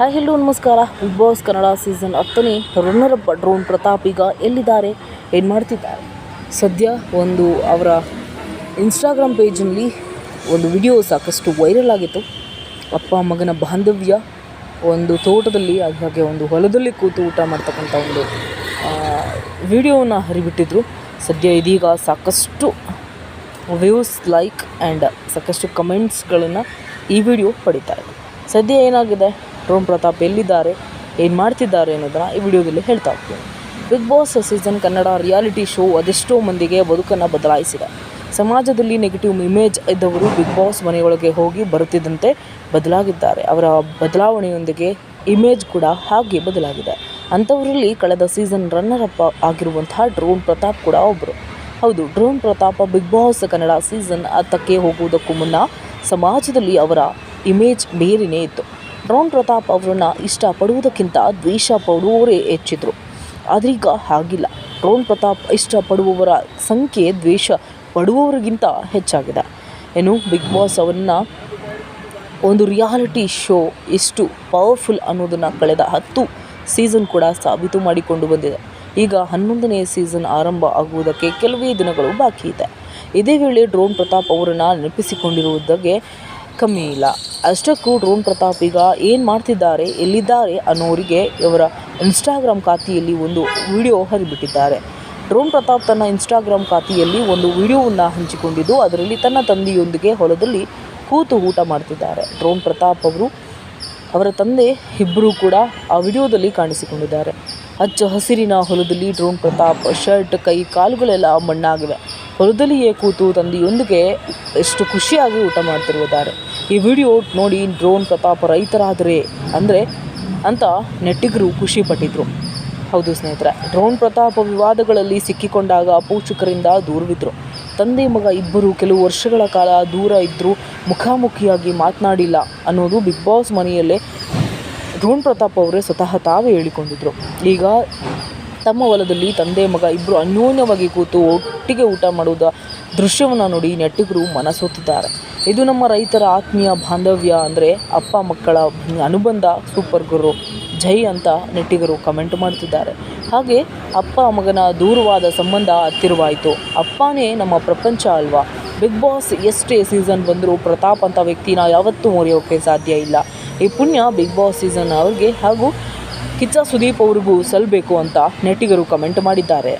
Hi hello ನಮಸ್ಕಾರ. Big boss Kannada season ಹತ್ತನೇ runner up drone Pratap ಈಗ ಎಲ್ಲಿದ್ದಾರೆ? ಏನು ಮಾಡ್ತಿದ್ದಾರೆ? ಸದ್ಯ ಒಂದು ಅವರ ಇನ್ಸ್ಟಾಗ್ರಾಮ್ ಪೇಜ್ನಲ್ಲಿ ಒಂದು ವಿಡಿಯೋ ಸಾಕಷ್ಟು ವೈರಲ್ ಆಗಿತ್ತು. ಅಪ್ಪ, ಮಗನ ಬಾಂಧವ್ಯ ಒಂದು ತೋಟದಲ್ಲಿ, ಹಾಗೆ ಒಂದು ಹೊಲದಲ್ಲಿ ಕೂತು ಊಟ ಮಾಡ್ತಕ್ಕಂಥ ಒಂದು ವಿಡಿಯೋನ ಹರಿಬಿಟ್ಟಿದ್ರು. ಸದ್ಯ ಇದೀಗ ಸಾಕಷ್ಟು ವ್ಯೂಸ್ ಲೈಕ್ ಆ್ಯಂಡ್ ಸಾಕಷ್ಟು ಕಮೆಂಟ್ಸ್ಗಳನ್ನು ಈ ವಿಡಿಯೋ ಪಡಿತಾ ಇದೆ. ಸದ್ಯ ಏನಾಗಿದೆ? ಡ್ರೋನ್ ಪ್ರತಾಪ್ ಎಲ್ಲಿದ್ದಾರೆ, ಏನು ಮಾಡ್ತಿದ್ದಾರೆ ಅನ್ನೋದನ್ನು ಈ ವಿಡಿಯೋದಲ್ಲಿ ಹೇಳ್ತಾ ಹೋಗ್ತೀನಿ. Big boss season Kannada reality show ಅದೆಷ್ಟೋ ಮಂದಿಗೆ ಬದುಕನ್ನು ಬದಲಾಯಿಸಿದೆ. ಸಮಾಜದಲ್ಲಿ ನೆಗೆಟಿವ್ ಇಮೇಜ್ ಇದ್ದವರು ಬಿಗ್ ಬಾಸ್ ಮನೆಯೊಳಗೆ ಹೋಗಿ ಬರುತ್ತಿದ್ದಂತೆ ಬದಲಾಗಿದ್ದಾರೆ. ಅವರ ಬದಲಾವಣೆಯೊಂದಿಗೆ ಇಮೇಜ್ ಕೂಡ ಹಾಗೆ ಬದಲಾಗಿದೆ. ಅಂಥವರಲ್ಲಿ ಕಳೆದ ಸೀಸನ್ ರನ್ನರ್ ಅಪ್ ಆಗಿರುವಂತಹ ಡ್ರೋನ್ ಪ್ರತಾಪ್ ಕೂಡ ಒಬ್ಬರು ಹೌದು, drone Pratap big boss Kannada season ಹತ್ತಕ್ಕೆ ಹೋಗುವುದಕ್ಕೂ ಮುನ್ನ ಸಮಾಜದಲ್ಲಿ ಅವರ ಇಮೇಜ್ ಬೇರೆಯೇ ಇತ್ತು. ಡ್ರೋನ್ ಪ್ರತಾಪ್ ಅವರನ್ನು ಇಷ್ಟಪಡುವುದಕ್ಕಿಂತ ದ್ವೇಷ ಪಡುವವರೇ ಹೆಚ್ಚಿದ್ರು. ಆದ್ರೀಗ ಹಾಗಿಲ್ಲ. ಡ್ರೋನ್ ಪ್ರತಾಪ್ ಇಷ್ಟಪಡುವವರ ಸಂಖ್ಯೆ ದ್ವೇಷ ಪಡುವವರಿಗಿಂತ ಹೆಚ್ಚಾಗಿದೆ. ಏನು, ಬಿಗ್ ಬಾಸ್ ಅವರನ್ನು ಒಂದು ರಿಯಾಲಿಟಿ ಶೋ ಎಷ್ಟು ಪವರ್ಫುಲ್ ಅನ್ನೋದನ್ನು ಕಳೆದ ಹತ್ತು ಸೀಸನ್ ಕೂಡ ಸಾಬೀತು ಮಾಡಿಕೊಂಡು ಬಂದಿದೆ. ಈಗ ಹನ್ನೊಂದನೇ ಸೀಸನ್ ಆರಂಭ ಆಗುವುದಕ್ಕೆ ಕೆಲವೇ ದಿನಗಳು ಬಾಕಿ ಇದೆ. ಇದೇ ವೇಳೆ ಡ್ರೋನ್ ಪ್ರತಾಪ್ ಅವರನ್ನು ನೆನಪಿಸಿಕೊಂಡಿರುವುದಕ್ಕೆ ಕಮ್ಮಿ ಇಲ್ಲ. ಅಷ್ಟಕ್ಕೂ ಡ್ರೋನ್ ಪ್ರತಾಪ್ ಈಗ ಏನು ಮಾಡ್ತಿದ್ದಾರೆ, ಎಲ್ಲಿದ್ದಾರೆ ಅನ್ನೋರಿಗೆ ಇವರ ಇನ್ಸ್ಟಾಗ್ರಾಮ್ ಖಾತೆಯಲ್ಲಿ ಒಂದು ವಿಡಿಯೋ ಹರಿಬಿಟ್ಟಿದ್ದಾರೆ. ಡ್ರೋನ್ ಪ್ರತಾಪ್ ತನ್ನ ಇನ್ಸ್ಟಾಗ್ರಾಮ್ ಖಾತೆಯಲ್ಲಿ ಒಂದು ವಿಡಿಯೋವನ್ನು ಹಂಚಿಕೊಂಡಿದ್ದು, ಅದರಲ್ಲಿ ತನ್ನ ತಂದೆಯೊಂದಿಗೆ ಹೊಲದಲ್ಲಿ ಕೂತು ಊಟ ಮಾಡ್ತಿದ್ದಾರೆ. ಡ್ರೋನ್ ಪ್ರತಾಪ್ ಅವರು, ಅವರ ತಂದೆ ಇಬ್ಬರೂ ಕೂಡ ಆ ವಿಡಿಯೋದಲ್ಲಿ ಕಾಣಿಸಿಕೊಂಡಿದ್ದಾರೆ. ಹಚ್ಚ ಹಸಿರಿನ ಹೊಲದಲ್ಲಿ ಡ್ರೋನ್ ಪ್ರತಾಪ್ ಶರ್ಟ್, ಕೈ, ಕಾಲುಗಳೆಲ್ಲ ಮಣ್ಣಾಗಿವೆ. ಹೊಲದಲ್ಲಿಯೇ ಕೂತು ತಂದೆಯೊಂದಿಗೆ ಎಷ್ಟು ಖುಷಿಯಾಗಿ ಊಟ ಮಾಡ್ತಿರುತ್ತಾರೆ ಈ ವಿಡಿಯೋ ನೋಡಿ ಡ್ರೋನ್ ಪ್ರತಾಪ್ ರೈತರಾದರೆ ಅಂದರೆ ಅಂತ ನೆಟ್ಟಿಗರು ಖುಷಿಪಟ್ಟಿದ್ರು ಹೌದು ಸ್ನೇಹಿತರೆ, ಡ್ರೋನ್ ಪ್ರತಾಪ ವಿವಾದಗಳಲ್ಲಿ ಸಿಕ್ಕಿಕೊಂಡಾಗ ಪೋಷಕರಿಂದ ದೂರವಿದ್ದರು ತಂದೆ ಮಗ ಇಬ್ಬರು ಕೆಲವು ವರ್ಷಗಳ ಕಾಲ ದೂರ ಇದ್ದರೂ ಮುಖಾಮುಖಿಯಾಗಿ ಮಾತನಾಡಿಲ್ಲ ಅನ್ನೋದು ಬಿಗ್ ಬಾಸ್ ಮನೆಯಲ್ಲೇ ಡ್ರೋನ್ ಪ್ರತಾಪ್ ಅವರೇ ಸ್ವತಃ ತಾವೇ ಹೇಳಿಕೊಂಡಿದ್ರು. ಈಗ ತಮ್ಮ ಹೊಲದಲ್ಲಿ ತಂದೆ ಮಗ ಇಬ್ಬರು ಅನ್ಯೋನ್ಯವಾಗಿ ಕೂತು ಒಟ್ಟಿಗೆ ಊಟ ಮಾಡುವುದ ದೃಶ್ಯವನ್ನು ನೋಡಿ ನೆಟ್ಟಿಗರು ಮನಸೋತಿದ್ದಾರೆ. ಇದು ನಮ್ಮ ರೈತರ ಆತ್ಮೀಯ ಬಾಂಧವ್ಯ ಅಂದರೆ ಅಪ್ಪ ಮಕ್ಕಳ ಅನುಬಂಧ ಸೂಪರ್ ಗುರು. ಜೈ ಅಂತ ನೆಟ್ಟಿಗರು ಕಮೆಂಟ್ ಮಾಡ್ತಿದ್ದಾರೆ. ಹಾಗೆ ಅಪ್ಪ ಮಗನ ದೂರವಾದ ಸಂಬಂಧ ಹತ್ತಿರವಾಯಿತು. ಅಪ್ಪನೇ ನಮ್ಮ ಪ್ರಪಂಚ ಅಲ್ವಾ? ಬಿಗ್ ಬಾಸ್ ಎಷ್ಟೇ ಸೀಸನ್ ಬಂದರೂ ಪ್ರತಾಪ್ ಅಂತ ವ್ಯಕ್ತಿನ ಯಾವತ್ತೂ ಮರೆಯೋಕ್ಕೆ ಸಾಧ್ಯ ಇಲ್ಲ. ಈ ಪುಣ್ಯ ಬಿಗ್ ಬಾಸ್ ಸೀಸನ್ ಅವ್ರಿಗೆ ಹಾಗೂ ಕಿಚ್ಚ ಸುದೀಪ್ ಅವ್ರಿಗೂ ಸಲ್ಲಬೇಕು ಅಂತ ನೆಟ್ಟಿಗರು ಕಮೆಂಟ್ ಮಾಡಿದ್ದಾರೆ.